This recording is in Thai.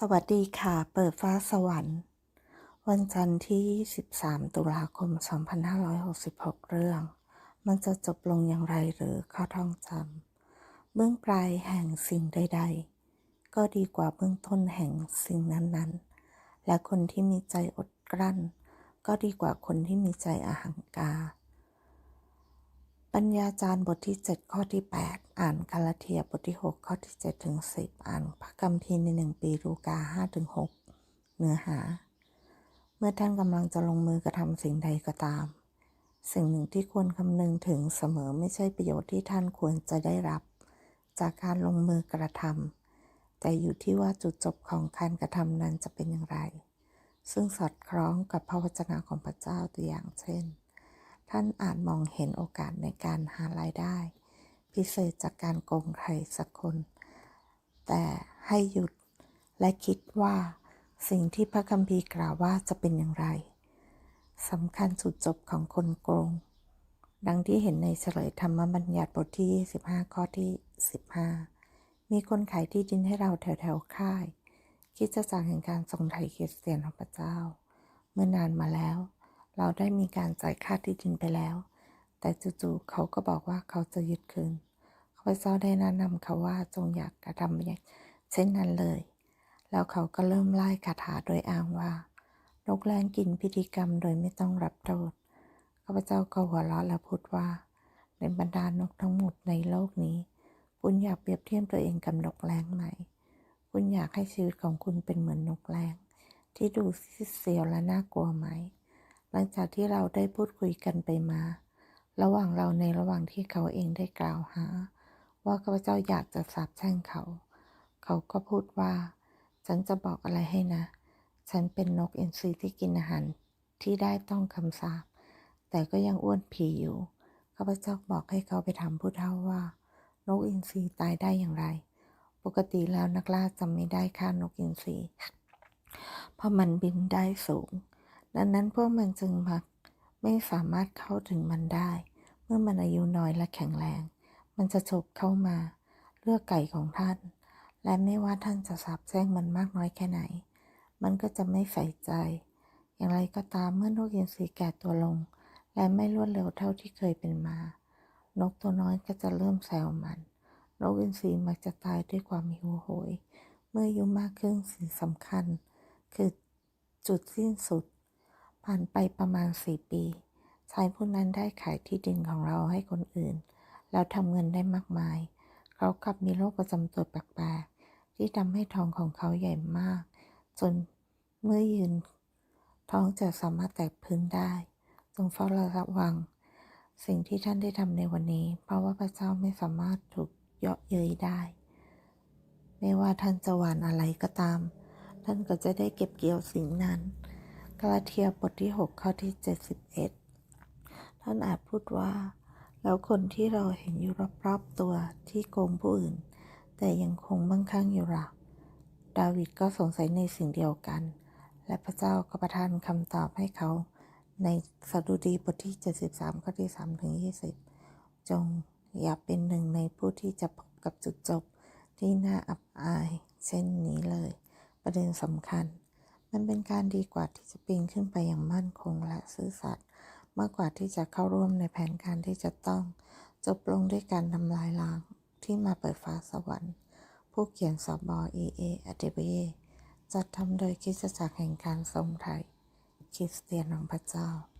สวัสดีค่ะ เปิดฟ้าสวรรค์ วันจันทร์ที่ 23 ตุลาคม 2566 เรื่อง มันจะจบลงอย่างไรหรือข้อท่องจำเบื้องปลายแห่งสิ่งใด ๆ ก็ดีกว่าเบื้องต้นแห่งสิ่งนั้นๆ และคนที่มีใจอดกลั้น ก็ดีกว่าคนที่มีใจอหังการ ปัญญาจารย์บทที่ 7 ข้อที่ 8 อ่านกาลาเทียบทที่ 6 ข้อที่7ถึง10 อ่านพระคัมภีร์ในหนึ่งปีรูกา5ถึง6เนื้อหา เมื่อท่านกำลังจะลงมือกระทำสิ่งใดก็ตาม สิ่งหนึ่งที่ควรคำนึงถึงเสมอไม่ใช่ประโยชน์ที่ท่านควรจะได้รับ จากการลงมือกระทำแต่อยู่ที่ว่าจุดจบของการกระทำนั้นจะเป็นอย่างไร ซึ่งสอดคล้องกับพระวจนะของพระเจ้าตัวอย่างเช่น ท่านอาจมองเห็นโอกาสในการหารายได้ พิเศษจากการโกงใครสักคน แต่ให้หยุดและคิดว่าสิ่งที่พระคัมภีร์กล่าวว่าจะเป็นอย่างไรสำคัญสุดจบของคนโกง ดังที่เห็นในเฉลยธรรมบัญญัติบทที่25ข้อที่ 15 มีคนขายที่ดินให้เราแถวแถวค่าย คิดจะจากแห่งการทรงไทยคริสเตียนของพระเจ้า เมื่อนานมาแล้ว เราได้มีการจ่ายค่าที่ดินไปแล้ว แต่จู่ๆเขาก็บอกว่าเขาจะยึดคืนข้าพเจ้าได้แนะนำเขาว่าจงอยากกระทำอย่างเช่นนั้นเลย แล้วเขาก็เริ่มไล่คาถาโดยอ้างว่านกแรงกินพิธีกรรมโดยไม่ต้องรับโทษข้าพเจ้าก็หัวเราะและพูดว่า ในบรรดานกทั้งหมดในโลกนี้ คุณอยากเปรียบเทียบตัวเองกับนกแรงไหม คุณอยากให้ชีวิตของคุณเป็นเหมือนนกแรงที่ดูเสียวและน่ากลัวไหม หลังจากที่เราได้พูดคุยกันไปมา ระหว่างเราในระหว่างที่เขาเองได้กล่าวหา ว่าข้าพเจ้าอยากจะสาบแช่งเขา เขาก็พูดว่า ฉันจะบอกอะไรให้นะ ฉันเป็นนกเอินทรีที่กินอาหารที่ได้ต้องคำสาปแต่ก็ยังอ้วนผีอยู่ข้าพเจ้าบอกให้เขาไปถามผู้เฒ่าว่า นกอินทรีตายได้อย่างไร ปกติแล้วนักล่าจะไม่ได้ฆ่านกอินทรีเพราะมันบินได้สูง ดังนั้นพวกมันจึงมักไม่สามารถเข้าถึงมันได้ เมื่อมันอายุน้อยและแข็งแรง มันจะฉกเข้ามา เลือกไก่ของท่าน และไม่ว่าท่านจะสาบแช่งมันมากน้อยแค่ไหน มันก็จะไม่ใส่ใจ อย่างไรก็ตามเมื่อนกอินทรีแก่ตัวลง และไม่รวดเร็วเท่าที่เคยเป็นมา นกตัวน้อยก็จะเริ่มแซวมัน นกอินทรีมักจะตายด้วยความหิวโหย เมื่ออายุมากขึ้นสิ่งสำคัญ คือจุดสิ้นสุด ผ่านไปประมาณสี่ปี ชายผู้นั้นได้ขายที่ดินของเราให้คนอื่น แล้วทำเงินได้มากมาย เขากลับมีโรคประจำตัวแปลกๆที่ทำให้ท้องของเขาใหญ่มาก จนเมื่อยืน ท้องจะสามารถแตกพื้นได้จงเฝ้าระวัง สิ่งที่ท่านได้ทำในวันนี้ เพราะว่าพระเจ้าไม่สามารถถูกเยาะเย้ยได้ ไม่ว่าท่านจะหวานอะไรก็ตาม ท่านก็จะได้เก็บเกี่ยวสิ่งนั้นาลาเทียบทที่ 6 ข้อที่ 71 ท่านอาจพูดว่า แล้วคนที่เราเห็นอยู่รอบๆตัวที่โกงผู้อื่น แต่ยังคงมั่งคั่งอยู่ล่ะดาวิดก็สงสัยในสิ่งเดียวกัน และพระเจ้าก็ประทานคำตอบให้เขาในสดุดีบทที่ 73 ข้อที่ 3 ถึง 20 จงอย่าเป็นหนึ่งในผู้ที่จะพบกับจุดจบที่น่าอับอาย เช่นนี้เลย ประเด็นสำคัญ มันเป็นการดีกว่าที่จะปีนขึ้นไปอย่างมั่นคงและซื่อสัตย์มากกว่าที่จะเข้าร่วมในแผนการที่จะต้อง จบลงด้วยการทำลายล้างที่มาเปิดฟ้าสวรรค์ ผู้เขียนสบอเออเดบเยจัดทำโดยคริสตจักรแห่งการทรงไทยคริสเตียนของพระเจ้า